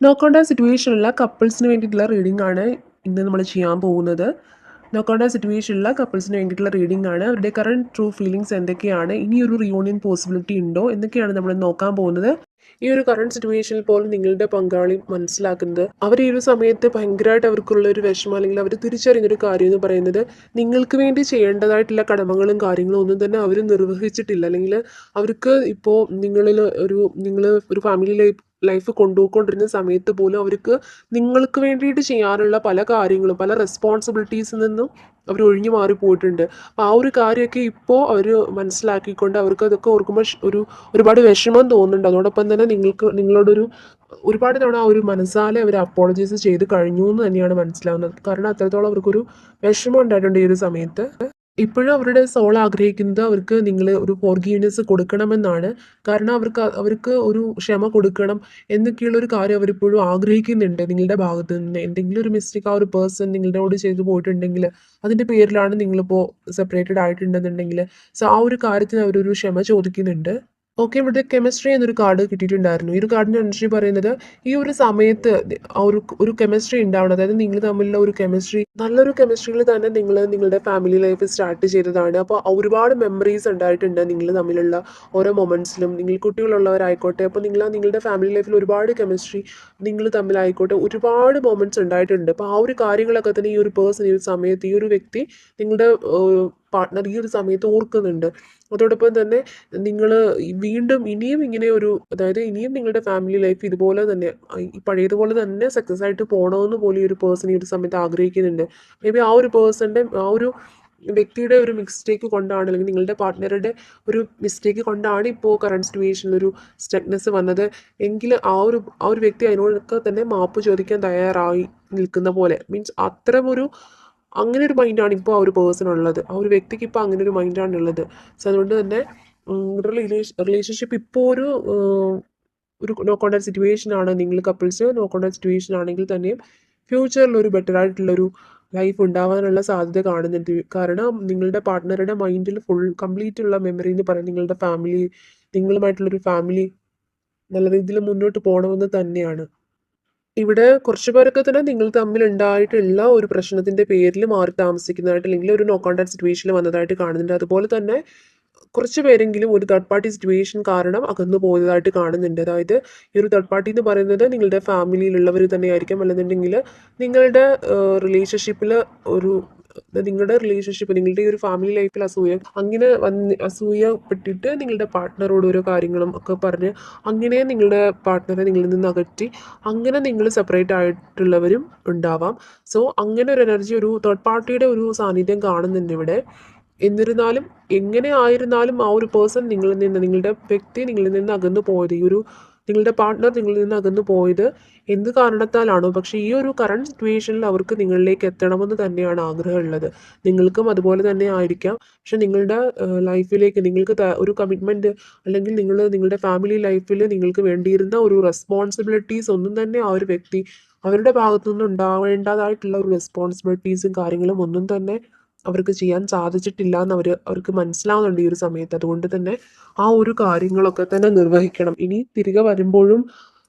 നോക്കോണ്ട സിറ്റുവേഷനുള്ള കപ്പിൾസിന് വേണ്ടിയിട്ടുള്ള റീഡിംഗ് ആണ് ഇന്ന് നമ്മൾ ചെയ്യാൻ പോകുന്നത്. നോക്കോണ്ട സിറ്റുവേഷനുള്ള കപ്പിൾസിന് വേണ്ടിയിട്ടുള്ള റീഡിംഗ് ആണ്. അവരുടെ കറണ്ട് ട്രൂ ഫീലിങ്സ് എന്തൊക്കെയാണ്? ഇനി ഒരു റിയൂണിയൻ പോസിബിലിറ്റി ഉണ്ടോ? എന്നൊക്കെയാണ് നമ്മൾ നോക്കാൻ പോകുന്നത്. ഈ ഒരു കറണ്ട് സിറ്റുവേഷനിൽ പോലും നിങ്ങളുടെ പങ്കാളി മനസ്സിലാക്കുന്നത്. അവർ ഈ ഒരു സമയത്ത് ഭയങ്കരമായിട്ട് അവർക്കുള്ള ഒരു വിഷമം അല്ലെങ്കിൽ അവർ തിരിച്ചറിയുന്ന ഒരു കാര്യം എന്ന് പറയുന്നത് നിങ്ങൾക്ക് വേണ്ടി ചെയ്യേണ്ടതായിട്ടുള്ള കടമകളും കാര്യങ്ങളും ഒന്നും തന്നെ അവർ നിർവഹിച്ചിട്ടില്ല. അല്ലെങ്കിൽ അവർക്ക് ഇപ്പോൾ നിങ്ങളിൽ ഒരു നിങ്ങൾ ഒരു ഫാമിലി ലൈഫ് ലൈഫ് കൊണ്ടുപോയിക്കൊണ്ടിരുന്ന സമയത്ത് പോലും അവർക്ക് നിങ്ങൾക്ക് വേണ്ടിയിട്ട് ചെയ്യാനുള്ള പല കാര്യങ്ങളും പല റെസ്പോൺസിബിലിറ്റീസിൽ നിന്നും അവർ ഒഴിഞ്ഞു മാറി പോയിട്ടുണ്ട്. അപ്പോൾ ആ ഒരു കാര്യമൊക്കെ ഇപ്പോൾ അവർ മനസ്സിലാക്കിക്കൊണ്ട് അവർക്ക് അതൊക്കെ ഓർക്കുമ്പോൾ ഒരു ഒരുപാട് വിഷമം തോന്നുന്നുണ്ട്. അതോടൊപ്പം തന്നെ നിങ്ങൾക്ക് നിങ്ങളോടൊരു ഒരുപാട് തവണ ആ ഒരു മനസ്സാലെ അവർ അപ്പോളജൈസ് ചെയ്ത് കഴിഞ്ഞു എന്ന് തന്നെയാണ് മനസ്സിലാവുന്നത്. കാരണം അത്രത്തോളം അവർക്കൊരു വിഷമം ഉണ്ടായിട്ടുണ്ട് ഈ ഒരു സമയത്ത്. ഇപ്പോഴും അവരുടെ സോൾ ആഗ്രഹിക്കുന്നത് അവർക്ക് നിങ്ങൾ ഒരു ഫോർഗീവ്നെസ് കൊടുക്കണമെന്നാണ്. കാരണം അവർക്ക് അവർക്ക് ഒരു ക്ഷമ കൊടുക്കണം എന്നൊക്കെയുള്ള ഒരു കാര്യം അവരിപ്പോഴും ആഗ്രഹിക്കുന്നുണ്ട് നിങ്ങളുടെ ഭാഗത്ത് നിന്ന്. എന്തെങ്കിലും ഒരു മിസ്റ്റേക്ക് ആ ഒരു പേഴ്സൺ നിങ്ങളുടെ കൂടെ ചെയ്തു പോയിട്ടുണ്ടെങ്കിൽ അതിന്റെ പേരിലാണ് നിങ്ങളിപ്പോൾ സെപ്പറേറ്റഡ് ആയിട്ടുണ്ടെന്നുണ്ടെങ്കിൽ. സോ ആ ഒരു കാര്യത്തിന് അവരൊരു ക്ഷമ ചോദിക്കുന്നുണ്ട്. ഓക്കെ ഇവിടുത്തെ കെമിസ്ട്രി എന്നൊരു കാർഡ് കിട്ടിയിട്ടുണ്ടായിരുന്നു. ഈ ഒരു കാർഡിന്റെ എനർജി പറയുന്നത് ഈ ഒരു സമയത്ത് ഒരു ഒരു കെമിസ്ട്രി ഉണ്ടാവണം. അതായത് നിങ്ങൾ തമ്മിലുള്ള ഒരു കെമിസ്ട്രി നല്ലൊരു കെമിസ്ട്രിയിൽ തന്നെ നിങ്ങൾ നിങ്ങളുടെ ഫാമിലി ലൈഫ് സ്റ്റാർട്ട് ചെയ്തതാണ്. അപ്പോൾ ഒരുപാട് മെമ്മറീസ് ഉണ്ടായിട്ടുണ്ട് നിങ്ങൾ തമ്മിലുള്ള ഓരോ മൊമെന്റ്സിലും നിങ്ങൾ കുട്ടികളുള്ളവരായിക്കോട്ടെ അപ്പോൾ നിങ്ങൾ നിങ്ങളുടെ ഫാമിലി ലൈഫിൽ ഒരുപാട് കെമിസ്ട്രി നിങ്ങൾ തമ്മിലായിക്കോട്ടെ ഒരുപാട് മൊമെന്റ്സ് ഉണ്ടായിട്ടുണ്ട്. അപ്പോൾ ആ ഒരു കാര്യങ്ങളൊക്കെ തന്നെ ഈ ഒരു പേഴ്സൺ ഈ ഒരു സമയത്ത് ഈ ഒരു വ്യക്തി നിങ്ങളുടെ പാർട്ട്ണർ ഈ ഒരു സമയത്ത് ഓർക്കുന്നുണ്ട്. അതോടൊപ്പം തന്നെ നിങ്ങൾ വീണ്ടും ഇനിയും ഇങ്ങനെ ഒരു അതായത് ഇനിയും നിങ്ങളുടെ ഫാമിലി ലൈഫ് ഇതുപോലെ തന്നെ ഈ പഴയതുപോലെ തന്നെ സക്സസ് ആയിട്ട് പോകണമെന്ന് പോലും ഈ ഒരു പേഴ്സൺ ഈ ഒരു സമയത്ത് ആഗ്രഹിക്കുന്നുണ്ട്. മേ ബി ആ ഒരു പേഴ്സന്റെ ആ ഒരു വ്യക്തിയുടെ ഒരു മിസ്റ്റേക്ക് കൊണ്ടാണ് അല്ലെങ്കിൽ നിങ്ങളുടെ പാർട്ട്ണറുടെ ഒരു മിസ്റ്റേക്ക് കൊണ്ടാണ് ഇപ്പോൾ കറണ്ട് സിറ്റുവേഷനിൽ ഒരു സ്റ്റക്നെസ് വന്നത്. എങ്കിൽ ആ ഒരു ആ ഒരു വ്യക്തി അതിനോടൊക്കെ തന്നെ മാപ്പ് ചോദിക്കാൻ തയ്യാറായി നിൽക്കുന്ന പോലെ. മീൻസ് അത്തരമൊരു അങ്ങനെ ഒരു മൈൻഡാണ് ഇപ്പോൾ ആ ഒരു പേഴ്സൺ ഉള്ളത് ആ ഒരു വ്യക്തിക്ക് ഇപ്പോൾ അങ്ങനെ ഒരു മൈൻഡാണ് ഉള്ളത്. സോ അതുകൊണ്ട് തന്നെ റിലേഷൻഷിപ്പ് ഇപ്പോൾ ഒരു ഒരു നോ കോണ്ടാക്ട് സിറ്റുവേഷൻ ആണ്. നിങ്ങൾ കപ്പിൾസ് നോ കോണ്ടാക്ട് സിറ്റുവേഷൻ ആണെങ്കിൽ തന്നെയും ഫ്യൂച്ചറിൽ ഒരു ബെറ്റർ ആയിട്ടുള്ള ഒരു ലൈഫ് ഉണ്ടാവാനുള്ള സാധ്യത കാണുന്നുണ്ട്. കാരണം നിങ്ങളുടെ പാർട്ട്ണറുടെ മൈൻഡിൽ ഫുൾ കംപ്ലീറ്റ് ഉള്ള മെമ്മറി എന്ന് പറയുന്നത് നിങ്ങളുടെ ഫാമിലി നിങ്ങളുമായിട്ടുള്ളൊരു ഫാമിലി നല്ല രീതിയിൽ മുന്നോട്ട് പോകണമെന്ന് തന്നെയാണ്. ഇവിടെ കുറച്ച് പേരൊക്കെ തന്നെ നിങ്ങൾ തമ്മിൽ ഉണ്ടായിട്ടുള്ള ഒരു പ്രശ്നത്തിന്റെ പേരിൽ മാറി താമസിക്കുന്നതായിട്ട് അല്ലെങ്കിൽ ഒരു നോ കോണ്ടാക്ട് സിറ്റുവേഷനിൽ വന്നതായിട്ട് കാണുന്നുണ്ട്. അതുപോലെ തന്നെ കുറച്ച് പേരെങ്കിലും ഒരു തേർഡ് പാർട്ടി സിറ്റുവേഷൻ കാരണം അകന്നു പോയതായിട്ട് കാണുന്നുണ്ട്. അതായത് ഈ ഒരു തേർഡ് പാർട്ടി എന്ന് പറയുന്നത് നിങ്ങളുടെ ഫാമിലിയിലുള്ളവർ തന്നെയായിരിക്കും. അല്ലെന്നുണ്ടെങ്കിൽ നിങ്ങളുടെ റിലേഷൻഷിപ്പിൽ ഒരു നിങ്ങളുടെ റിലേഷൻഷിപ്പ് നിങ്ങളുടെ ഈ ഒരു ഫാമിലി ലൈഫിൽ അസൂയ അങ്ങനെ വന്ന് അസൂയപ്പെട്ടിട്ട് നിങ്ങളുടെ പാർട്ട്ണറോട് ഓരോ കാര്യങ്ങളും ഒക്കെ പറഞ്ഞ് അങ്ങനെ നിങ്ങളുടെ പാർട്ട്ണറെ നിങ്ങളിൽ നിന്ന് അകറ്റി അങ്ങനെ നിങ്ങൾ സെപ്പറേറ്റ് ആയിട്ടുള്ളവരും ഉണ്ടാവാം. സോ അങ്ങനെ ഒരു എനർജി ഒരു തേർഡ് പാർട്ടിയുടെ ഒരു സാന്നിധ്യം കാണുന്നുണ്ട് ഇവിടെ. എന്നിരുന്നാലും എങ്ങനെ ആയിരുന്നാലും ആ ഒരു പേഴ്സൺ നിങ്ങളിൽ നിന്ന് നിങ്ങളുടെ വ്യക്തി നിങ്ങളിൽ നിന്ന് അകന്നു പോയത് ഈ ഒരു നിങ്ങളുടെ പാർട്ട്ണർ നിങ്ങളിൽ നിന്ന് അകന്നു പോയത് എന്ത് കാരണത്താലാണോ? പക്ഷേ ഈ ഒരു കറണ്ട് സിറ്റുവേഷനിൽ അവർക്ക് നിങ്ങളിലേക്ക് എത്തണമെന്ന് തന്നെയാണ് ആഗ്രഹമുള്ളത് നിങ്ങൾക്കും അതുപോലെ തന്നെ ആയിരിക്കാം. പക്ഷെ നിങ്ങളുടെ ലൈഫിലേക്ക് നിങ്ങൾക്ക് ഒരു കമ്മിറ്റ്മെന്റ് അല്ലെങ്കിൽ നിങ്ങൾ നിങ്ങളുടെ ഫാമിലി ലൈഫിൽ നിങ്ങൾക്ക് വേണ്ടിയിരുന്ന ഒരു റെസ്പോൺസിബിലിറ്റീസ് ഒന്നും തന്നെ ആ ഒരു വ്യക്തി അവരുടെ ഭാഗത്തു നിന്ന് ഉണ്ടാവേണ്ടതായിട്ടുള്ള ഒരു റെസ്പോൺസിബിലിറ്റീസും കാര്യങ്ങളും ഒന്നും തന്നെ അവർക്ക് ചെയ്യാൻ സാധിച്ചിട്ടില്ല എന്ന് അവർ അവർക്ക് മനസ്സിലാവുന്നുണ്ട് ഈ ഒരു സമയത്ത്. അതുകൊണ്ട് തന്നെ ആ ഒരു കാര്യങ്ങളൊക്കെ തന്നെ നിർവഹിക്കണം. ഇനി തിരികെ വരുമ്പോഴും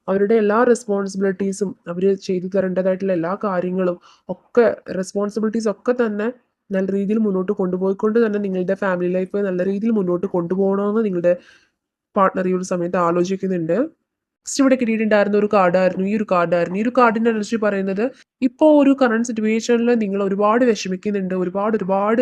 അവരുടെ എല്ലാ റെസ്പോൺസിബിലിറ്റീസും അവർ ചെയ്തു തരേണ്ടതായിട്ടുള്ള എല്ലാ കാര്യങ്ങളും ഒക്കെ റെസ്പോൺസിബിലിറ്റീസ് ഒക്കെ തന്നെ നല്ല രീതിയിൽ മുന്നോട്ട് കൊണ്ടുപോയിക്കൊണ്ട് തന്നെ നിങ്ങളുടെ ഫാമിലി ലൈഫ് നല്ല രീതിയിൽ മുന്നോട്ട് കൊണ്ടുപോകണമെന്ന് നിങ്ങളുടെ പാർട്ട്ണർ ഈ ഒരു സമയത്ത് ആലോചിക്കുന്നുണ്ട്. നെക്സ്റ്റ് ഇവിടെ കിട്ടിയിട്ടുണ്ടായിരുന്ന ഒരു കാർഡായിരുന്നു ഈ ഒരു കാർഡായിരുന്നു ഈ ഒരു കാർഡിന്റെ എനർജി പറയുന്നത് ഇപ്പോൾ ഒരു കറണ്ട് സിറ്റുവേഷനിൽ നിങ്ങൾ ഒരുപാട് വിഷമിക്കുന്നുണ്ട് ഒരുപാട് ഒരുപാട്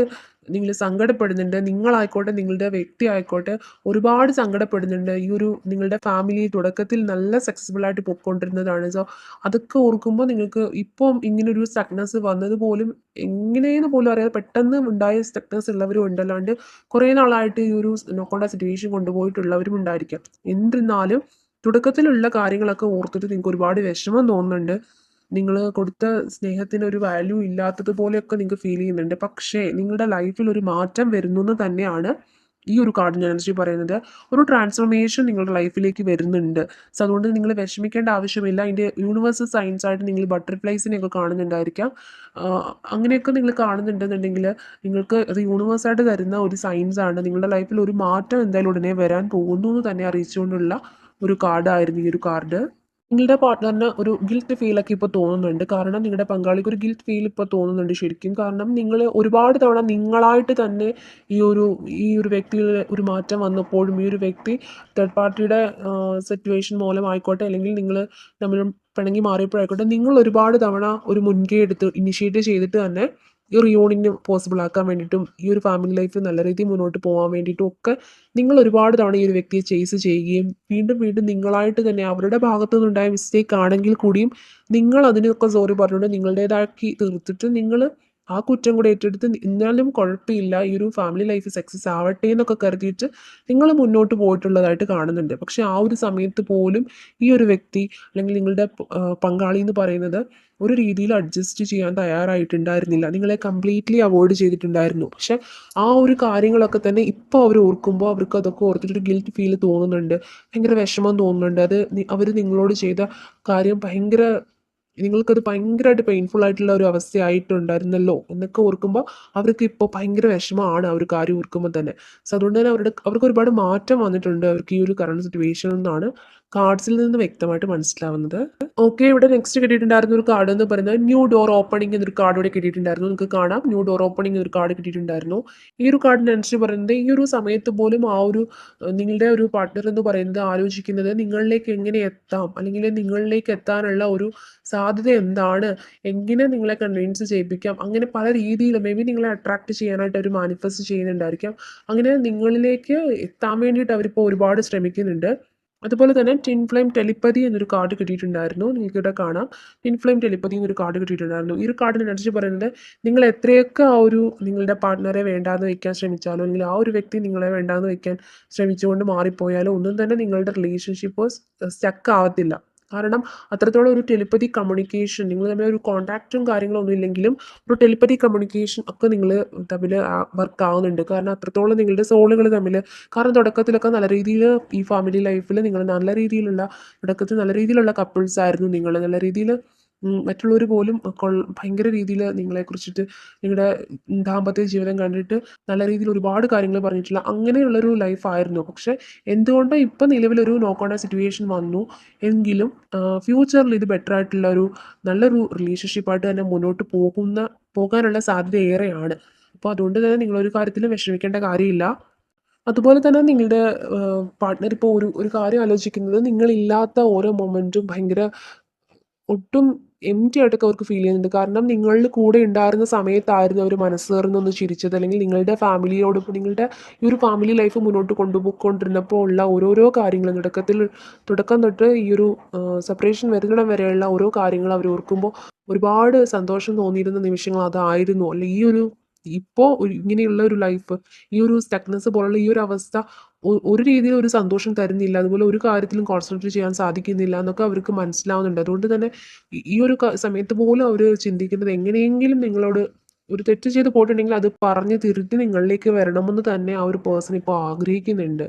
നിങ്ങൾ സങ്കടപ്പെടുന്നുണ്ട് നിങ്ങളായിക്കോട്ടെ നിങ്ങളുടെ വ്യക്തി ആയിക്കോട്ടെ ഒരുപാട് സങ്കടപ്പെടുന്നുണ്ട്. ഈ ഒരു നിങ്ങളുടെ ഫാമിലി തുടക്കത്തിൽ നല്ല സക്സസ്ഫുൾ ആയിട്ട് പോയിക്കൊണ്ടിരുന്നതാണ്. സോ അതൊക്കെ ഓർക്കുമ്പോൾ നിങ്ങൾക്ക് ഇപ്പം ഇങ്ങനൊരു സ്റ്റക്നസ് വന്നത് പോലും എങ്ങനെയെന്ന് പോലും അറിയാതെ പെട്ടെന്ന് ഉണ്ടായ സ്റ്റക്നസ് ഉള്ളവരും ഉണ്ടല്ലാണ്ട് കുറേ നാളായിട്ട് ഈ ഒരു നോക്കേണ്ട സിറ്റുവേഷൻ കൊണ്ടുപോയിട്ടുള്ളവരും ഉണ്ടായിരിക്കാം. എന്നിരുന്നാലും തുടക്കത്തിലുള്ള കാര്യങ്ങളൊക്കെ ഓർത്തിട്ട് നിങ്ങൾക്ക് ഒരുപാട് വിഷമം തോന്നുന്നുണ്ട്. നിങ്ങൾ കൊടുത്ത സ്നേഹത്തിന് ഒരു വാല്യൂ ഇല്ലാത്തതുപോലെയൊക്കെ നിങ്ങൾക്ക് ഫീൽ ചെയ്യുന്നുണ്ട്. പക്ഷേ നിങ്ങളുടെ ലൈഫിൽ ഒരു മാറ്റം വരുന്നു എന്ന് തന്നെയാണ് ഈ ഒരു കാർഡ് എനർജി പറയുന്നത്. ഒരു ട്രാൻസ്ഫോർമേഷൻ നിങ്ങളുടെ ലൈഫിലേക്ക് വരുന്നുണ്ട്. സോ അതുകൊണ്ട് നിങ്ങൾ വിഷമിക്കേണ്ട ആവശ്യമില്ല. അതിന്റെ യൂണിവേഴ്സൽ സയൻസ് ആയിട്ട് നിങ്ങൾ ബട്ടർഫ്ലൈസിനെയൊക്കെ കാണുന്നുണ്ടായിരിക്കാം. അങ്ങനെയൊക്കെ നിങ്ങൾ കാണുന്നുണ്ടെന്നുണ്ടെങ്കിൽ നിങ്ങൾക്ക് അത് യൂണിവേഴ്സായിട്ട് തരുന്ന ഒരു സയൻസ് ആണ് നിങ്ങളുടെ ലൈഫിൽ ഒരു മാറ്റം എന്തായാലും ഉടനെ വരാൻ പോകുന്നു എന്ന് തന്നെ അറിയിച്ചുകൊണ്ടുള്ള ഒരു കാർഡായിരുന്നു ഈ ഒരു കാർഡ് നിങ്ങളുടെ പാർട്ട്ണറിന് ഒരു ഗിൽറ്റ് ഫീലൊക്കെ ഇപ്പോൾ തോന്നുന്നുണ്ട്. കാരണം നിങ്ങളുടെ പങ്കാളിക്ക് ഒരു ഗിൽറ്റ് ഫീൽ ഇപ്പോൾ തോന്നുന്നുണ്ട് ശരിക്കും. കാരണം നിങ്ങൾ ഒരുപാട് തവണ നിങ്ങളായിട്ട് തന്നെ ഈ ഒരു ഈ ഒരു വ്യക്തിയിൽ ഒരു മാറ്റം വന്നപ്പോഴും ഈ ഒരു വ്യക്തി തേർഡ് പാർട്ടിയുടെ സിറ്റുവേഷൻ മൂലമായിക്കോട്ടെ അല്ലെങ്കിൽ നിങ്ങൾ തമ്മിൽ പിണങ്ങി മാറിയപ്പോഴായിക്കോട്ടെ നിങ്ങൾ ഒരുപാട് തവണ ഒരു മുൻകൈ എടുത്ത് ഇനിഷ്യേറ്റ് ചെയ്തിട്ട് തന്നെ ഈ യൂണിയൻ പോസിബിൾ ആക്കാൻ വേണ്ടിയിട്ടും ഈ ഒരു ഫാമിലി ലൈഫ് നല്ല രീതിയിൽ മുന്നോട്ട് പോകാൻ വേണ്ടിയിട്ടും ഒക്കെ നിങ്ങൾ ഒരുപാട് തവണ ഈ ഒരു വ്യക്തിയെ ചേസ് ചെയ്യുകയും വീണ്ടും വീണ്ടും നിങ്ങളായിട്ട് തന്നെ അവരുടെ ഭാഗത്തു നിന്നുണ്ടായ മിസ്റ്റേക്ക് ആണെങ്കിൽ കൂടിയും നിങ്ങൾ അതിനൊക്കെ സോറി പറഞ്ഞുകൊണ്ട് നിങ്ങളുടേതാക്കി തീർത്തിട്ട് നിങ്ങൾ ആ കുറ്റം കൂടെ ഏറ്റെടുത്ത് എന്നാലും കുഴപ്പമില്ല ഈ ഒരു ഫാമിലി ലൈഫ് സക്സസ് ആവട്ടെ എന്നൊക്കെ കരുതിയിട്ട് നിങ്ങൾ മുന്നോട്ട് പോയിട്ടുള്ളതായിട്ട് കാണുന്നുണ്ട്. പക്ഷെ ആ ഒരു സമയത്ത് പോലും ഈ ഒരു വ്യക്തി അല്ലെങ്കിൽ നിങ്ങളുടെ പങ്കാളി എന്ന് പറയുന്നത് ഒരു രീതിയിൽ അഡ്ജസ്റ്റ് ചെയ്യാൻ തയ്യാറായിട്ടുണ്ടായിരുന്നില്ല. നിങ്ങളെ കംപ്ലീറ്റ്ലി അവോയ്ഡ് ചെയ്തിട്ടുണ്ടായിരുന്നു. പക്ഷെ ആ ഒരു കാര്യങ്ങളൊക്കെ തന്നെ ഇപ്പോൾ അവർ ഓർക്കുമ്പോൾ അവർക്ക് അതൊക്കെ ഓർത്തിട്ടൊരു ഗിൽറ്റ് ഫീൽ തോന്നുന്നുണ്ട്. ഭയങ്കര വിഷമം തോന്നുന്നുണ്ട്. അത് അവർ നിങ്ങളോട് ചെയ്ത കാര്യം ഭയങ്കര നിങ്ങൾക്കത് ഭയങ്കരമായിട്ട് പെയിൻഫുൾ ആയിട്ടുള്ള ഒരു അവസ്ഥയായിട്ടുണ്ടായിരുന്നല്ലോ എന്നൊക്കെ ഓർക്കുമ്പോൾ അവർക്ക് ഇപ്പോൾ ഭയങ്കര വിഷമമാണ് ആ ഒരു കാര്യം ഓർക്കുമ്പോൾ തന്നെ. സോ അതുകൊണ്ട് തന്നെ അവരുടെ അവർക്ക് ഒരുപാട് മാറ്റം വന്നിട്ടുണ്ട് അവർക്ക് ഈ ഒരു കറണ്ട് സിറ്റുവേഷനിൽ എന്നാണ് കാർഡ്സിൽ നിന്ന് വ്യക്തമായിട്ട് മനസ്സിലാവുന്നത്. ഓക്കെ ഇവിടെ നെക്സ്റ്റ് കിട്ടിയിട്ടുണ്ടായിരുന്ന ഒരു കാർഡ് എന്ന് പറയുന്നത് ന്യൂ ഡോർ ഓപ്പണിംഗ് എന്നൊരു കാർഡ് ഇവിടെ കിട്ടിയിട്ടുണ്ടായിരുന്നു. നിങ്ങൾക്ക് കാണാം. ന്യൂ ഡോർ ഓപ്പണിംഗ് എന്നൊരു കാർഡ് കിട്ടിയിട്ടുണ്ടായിരുന്നു. ഈ ഒരു കാർഡിന് അനുസരിച്ച് പറയുന്നത് ഈ ഒരു സമയത്ത് പോലും ആ ഒരു നിങ്ങളുടെ ഒരു പാർട്ട്ണർ എന്ന് പറയുന്നത് ആലോചിക്കുന്നത് നിങ്ങളിലേക്ക് എങ്ങനെ എത്താം? അല്ലെങ്കിൽ നിങ്ങളിലേക്ക് എത്താനുള്ള ഒരു സാധ്യത എന്താണ്? എങ്ങനെ നിങ്ങളെ കൺവിൻസ് ചെയ്യിപ്പിക്കാം? അങ്ങനെ പല രീതിയിൽ മേ ബി നിങ്ങളെ അട്രാക്ട് ചെയ്യാനായിട്ട് അവർ മാനിഫെസ്റ്റ് ചെയ്യുന്നുണ്ടായിരിക്കാം. അങ്ങനെ നിങ്ങളിലേക്ക് എത്താൻ വേണ്ടിയിട്ട് അവരിപ്പോൾ ഒരുപാട് ശ്രമിക്കുന്നുണ്ട്. അതുപോലെ തന്നെ ടിൻ ഫ്ലെയിം ടെലിപ്പതി എന്നൊരു കാർഡ് കിട്ടിയിട്ടുണ്ടായിരുന്നു. നിങ്ങൾക്ക് ഇവിടെ കാണാം. ടിൻ ഫ്ലെയിം ടെലിപ്പതി എന്നൊരു കാർഡ് കിട്ടിയിട്ടുണ്ടായിരുന്നു. ഈ ഒരു കാർഡിനനുസരിച്ച് പറയുന്നത് നിങ്ങൾ എത്രയൊക്കെ ആ ഒരു നിങ്ങളുടെ പാർട്ട്ണറെ വേണ്ടാന്ന് വെക്കാൻ ശ്രമിച്ചാലോ അല്ലെങ്കിൽ ആ ഒരു വ്യക്തി നിങ്ങളെ വേണ്ടാന്ന് വെക്കാൻ ശ്രമിച്ചുകൊണ്ട് മാറിപ്പോയാലോ ഒന്നും തന്നെ നിങ്ങളുടെ റിലേഷൻഷിപ്പ് സ്റ്റക്ക് ആവത്തില്ല. കാരണം അത്രത്തോളം ഒരു ടെലിപ്പതി കമ്മ്യൂണിക്കേഷൻ നിങ്ങൾ തമ്മിൽ ഒരു കോൺടാക്റ്റും കാര്യങ്ങളൊന്നും ഇല്ലെങ്കിലും ഒരു ടെലിപ്പതി കമ്മ്യൂണിക്കേഷൻ ഒക്കെ നിങ്ങൾ തമ്മിൽ വർക്ക് ആവുന്നുണ്ട്. കാരണം അത്രത്തോളം നിങ്ങളുടെ സോളുകൾ തമ്മിൽ കാരണം തുടക്കത്തിലൊക്കെ നല്ല രീതിയിൽ ഈ ഫാമിലി ലൈഫിൽ നിങ്ങൾ നല്ല രീതിയിലുള്ള തുടക്കത്തിൽ നല്ല രീതിയിലുള്ള കപ്പിൾസ് ആയിരുന്നു നിങ്ങൾ നല്ല രീതിയിൽ മറ്റുള്ളവർ പോലും ഭയങ്കര രീതിയിൽ നിങ്ങളെ കുറിച്ചിട്ട് നിങ്ങളുടെ ദാമ്പത്യ ജീവിതം കണ്ടിട്ട് നല്ല രീതിയിൽ ഒരുപാട് കാര്യങ്ങൾ പറഞ്ഞിട്ടുള്ള അങ്ങനെയുള്ളൊരു ലൈഫായിരുന്നു പക്ഷെ എന്തുകൊണ്ടോ ഇപ്പം നിലവിലൊരു നോക്കേണ്ട സിറ്റുവേഷൻ വന്നു. എങ്കിലും ഫ്യൂച്ചറിൽ ഇത് ബെറ്റർ ആയിട്ടുള്ള ഒരു നല്ലൊരു റിലേഷൻഷിപ്പായിട്ട് തന്നെ മുന്നോട്ട് പോകുന്ന പോകാനുള്ള സാധ്യത ഏറെയാണ്. അപ്പോൾ അതുകൊണ്ട് തന്നെ നിങ്ങളൊരു കാര്യത്തിലും വിഷമിക്കേണ്ട കാര്യമില്ല. അതുപോലെ തന്നെ നിങ്ങളുടെ പാർട്ട്ണർ ഇപ്പോൾ ഒരു ഒരു കാര്യം ആലോചിക്കുന്നത് നിങ്ങളില്ലാത്ത ഓരോ മൊമെന്റും ഭയങ്കര ഒട്ടും എംറ്റി ആയിട്ടൊക്കെ അവർക്ക് ഫീൽ ചെയ്യുന്നുണ്ട്. കാരണം നിങ്ങളിൽ കൂടെ ഉണ്ടായിരുന്ന സമയത്തായിരുന്നു അവർ മനസ്സ് ഒന്ന് ചിരിച്ചത്. അല്ലെങ്കിൽ നിങ്ങളുടെ ഫാമിലിയോടൊപ്പം നിങ്ങളുടെ ഈ ഒരു ഫാമിലി ലൈഫ് മുന്നോട്ട് കൊണ്ടുപോയിക്കൊണ്ടിരുന്നപ്പോൾ ഉള്ള ഓരോരോ കാര്യങ്ങളും തുടക്കത്തിൽ തുടക്കം തൊട്ട് ഈ ഒരു സെപ്പറേഷൻ വരുന്നിടം വരെയുള്ള ഓരോ കാര്യങ്ങൾ അവർ ഓർക്കുമ്പോൾ ഒരുപാട് സന്തോഷം തോന്നിയിരുന്ന നിമിഷങ്ങൾ അതായിരുന്നു. അല്ലെങ്കിൽ ഈ ഒരു ഇപ്പോൾ ഇങ്ങനെയുള്ള ഒരു ലൈഫ് ഈ ഒരു സ്റ്റക്നെസ് പോലുള്ള ഈ ഒരു അവസ്ഥ ഒരു രീതിയിൽ ഒരു സന്തോഷം തരുന്നില്ല. അതുപോലെ ഒരു കാര്യത്തിലും കോൺസെൻട്രേറ്റ് ചെയ്യാൻ സാധിക്കുന്നില്ല എന്നൊക്കെ അവർക്ക് മനസ്സിലാവുന്നുണ്ട്. അതുകൊണ്ട് തന്നെ ഈ ഒരു സമയത്ത് പോലും അവർ ചിന്തിക്കുന്നത് എങ്ങനെയെങ്കിലും നിങ്ങളോട് ഒരു തെറ്റ് ചെയ്ത് പോയിട്ടുണ്ടെങ്കിൽ അത് പറഞ്ഞ് തിരുത്തി നിങ്ങളിലേക്ക് വരണമെന്ന് തന്നെ ആ ഒരു പേഴ്സൺ ഇപ്പോൾ ആഗ്രഹിക്കുന്നുണ്ട്.